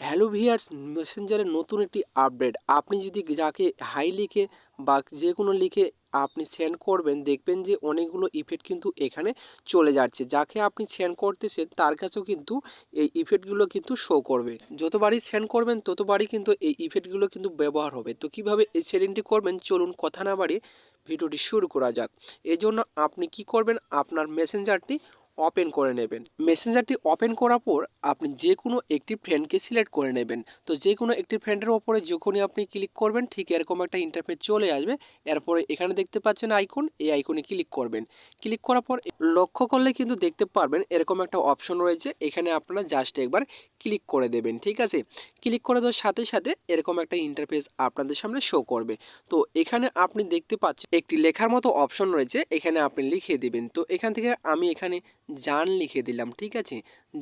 Hello viewers নতুন একটি update আপনি যদি যাকে হাই লিখে বা যে কোনো লিখে আপনি সেন্ড করবেন, দেখবেন যে অনেকগুলো ইফেক্ট কিন্তু এখানে চলে যাচ্ছে। যাকে আপনি সেন্ড করতেছেন, তার কাছেও কিন্তু এই ইফেক্টগুলো কিন্তু শো করবে। যতবারই সেন্ড করবেন, ততবারই কিন্তু এই ইফেক্টগুলো কিন্তু ব্যবহার হবে। তো কীভাবে এই সেটিংটি করবেন, চলুন কথা না বাড়িয়ে ভিডিওটি শুরু করা যাক। এজন্য আপনি কি করবেন, আপনার মেসেঞ্জারটি ওপেন করে নেবেন। মেসেঞ্জারটি ওপেন করার পর আপনি যে কোনো একটি ফ্রেন্ডকে সিলেক্ট করে নেবেন। তো যে কোনো একটি ফ্রেন্ডের ওপরে যখনই আপনি ক্লিক করবেন, ঠিক এরকম একটা ইন্টারফেস চলে আসবে। এরপরে এখানে দেখতে পাচ্ছেন আইকন এই আইকনে ক্লিক করবেন। ক্লিক করার পর লক্ষ্য করলে কিন্তু দেখতে পারবেন এরকম একটা অপশন রয়েছে। এখানে আপনারা জাস্ট একবার ক্লিক করে দেবেন, ঠিক আছে? ক্লিক করে দেওয়ার সাথে সাথে এরকম একটা ইন্টারফেস আপনাদের সামনে শো করবে। তো এখানে আপনি দেখতে পাচ্ছেন একটি লেখার মতো অপশন রয়েছে। এখানে আপনি লিখে দিবেন। তো এখান থেকে আমি এখানে জান লিখে দিলাম, ঠিক আছে?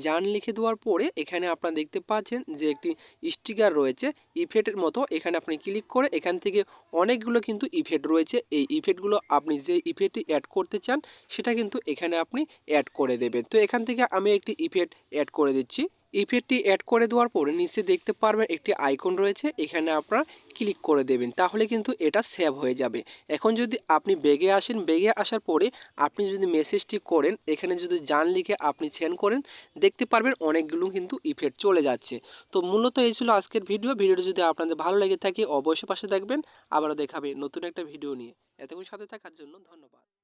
জান লিখে দেওয়ার পরে এখানে আপনারা দেখতে পাচ্ছেন যে একটি স্টিকার রয়েছে, ইফেক্টের মতো। এখানে আপনি ক্লিক করে এখান থেকে অনেকগুলো কিন্তু ইফেক্ট রয়েছে। এই ইফেক্টগুলো আপনি যে ইফেক্টটি অ্যাড করতে চান, সেটা কিন্তু এখানে আপনি অ্যাড করে দেবেন। তো এখান থেকে আমি একটি ইফেক্ট অ্যাড করে দিচ্ছি। ইফেক্টটি অ্যাড করে দেওয়ার পরে নিচে দেখতে পারবেন একটি আইকন রয়েছে, এখানে আপনারা ক্লিক করে দেবেন, তাহলে কিন্তু এটা সেভ হয়ে যাবে। এখন যদি আপনি বেগে আসেন বেগে আসার পরে আপনি যদি মেসেজটি করেন, এখানে যদি জান লিখে আপনি সেন্ড করেন, দেখতে পারবেন অনেকগুলো কিন্তু ইফেক্ট চলে যাচ্ছে। তো মূলত এই ছিল আজকের ভিডিও ভিডিওটি যদি আপনাদের ভালো লেগে থাকে অবশ্যই পাশে থাকবেন। আবারও দেখাবে নতুন একটা ভিডিও নিয়ে। এতক্ষণ সাথে থাকার জন্য ধন্যবাদ।